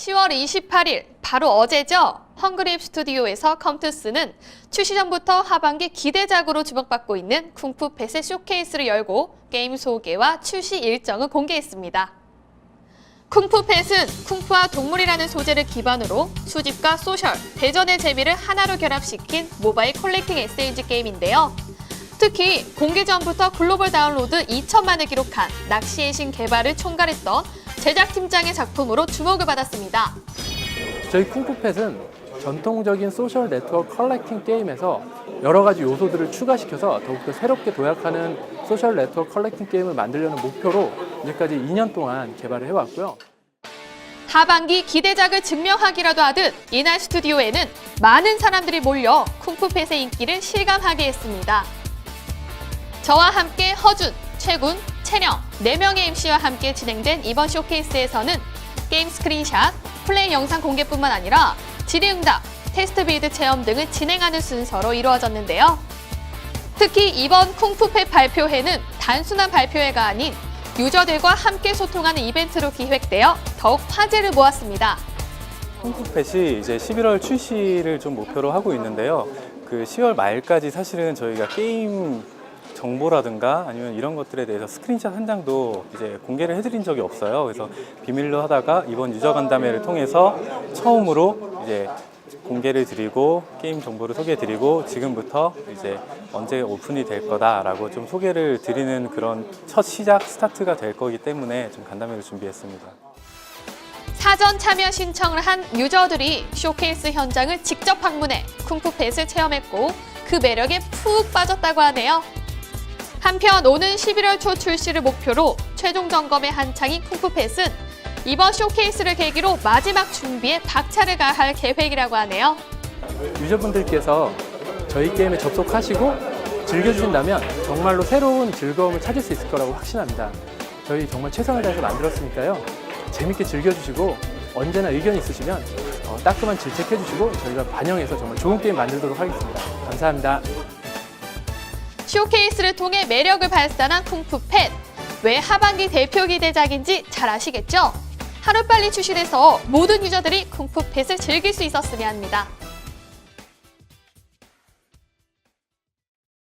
10월 28일, 바로 어제죠. 헝그립 스튜디오에서 컴투스는 출시 전부터 하반기 기대작으로 주목받고 있는 쿵푸펫의 쇼케이스를 열고 게임 소개와 출시 일정을 공개했습니다. 쿵푸펫은 쿵푸와 동물이라는 소재를 기반으로 수집과 소셜, 대전의 재미를 하나로 결합시킨 모바일 콜렉팅 SAG 게임인데요. 특히 공개 전부터 글로벌 다운로드 2천만을 기록한 낚시의 신 개발을 총괄했던 제작팀장의 작품으로 주목을 받았습니다. 저희 쿵푸펫은 전통적인 소셜 네트워크 컬렉팅 게임에서 여러 가지 요소들을 추가시켜서 더욱더 새롭게 도약하는 소셜 네트워크 컬렉팅 게임을 만들려는 목표로 이제까지 2년 동안 개발을 해왔고요. 하반기 기대작을 증명하기라도 하듯 이날 스튜디오에는 많은 사람들이 몰려 쿵푸펫의 인기를 실감하게 했습니다. 저와 함께 허준, 최군, 채령 4명의 MC와 함께 진행된 이번 쇼케이스에서는 게임 스크린샷, 플레이 영상 공개뿐만 아니라 질의응답, 테스트 빌드 체험 등을 진행하는 순서로 이루어졌는데요. 특히 이번 쿵푸펫 발표회는 단순한 발표회가 아닌 유저들과 함께 소통하는 이벤트로 기획되어 더욱 화제를 모았습니다. 콩쿠펫이 이제 11월 출시를 좀 목표로 하고 있는데요. 그 10월 말까지 사실은 저희가 게임 정보라든가 아니면 이런 것들에 대해서 스크린샷 한 장도 이제 공개를 해드린 적이 없어요. 그래서 비밀로 하다가 이번 유저 간담회를 통해서 처음으로 이제 공개를 드리고 게임 정보를 소개해 드리고 지금부터 이제 언제 오픈이 될 거다라고 좀 소개를 드리는 그런 첫 시작 스타트가 될 거기 때문에 좀 간담회를 준비했습니다. 사전 참여 신청을 한 유저들이 쇼케이스 현장을 직접 방문해 쿵푸펫을 체험했고 그 매력에 푹 빠졌다고 하네요. 한편 오는 11월 초 출시를 목표로 최종 점검에 한창인 쿵푸펫은 이번 쇼케이스를 계기로 마지막 준비에 박차를 가할 계획이라고 하네요. 유저분들께서 저희 게임에 접속하시고 즐겨주신다면 정말로 새로운 즐거움을 찾을 수 있을 거라고 확신합니다. 저희 정말 최선을 다해서 만들었으니까요. 재밌게 즐겨주시고 언제나 의견 있으시면 어, 따끔한 질책해주시고 저희가 반영해서 정말 좋은 게임 만들도록 하겠습니다. 감사합니다. 쇼케이스를 통해 매력을 발산한 쿵푸펫. 왜 하반기 대표 기대작인지 잘 아시겠죠? 하루빨리 출시돼서 모든 유저들이 쿵푸펫을 즐길 수 있었으면 합니다.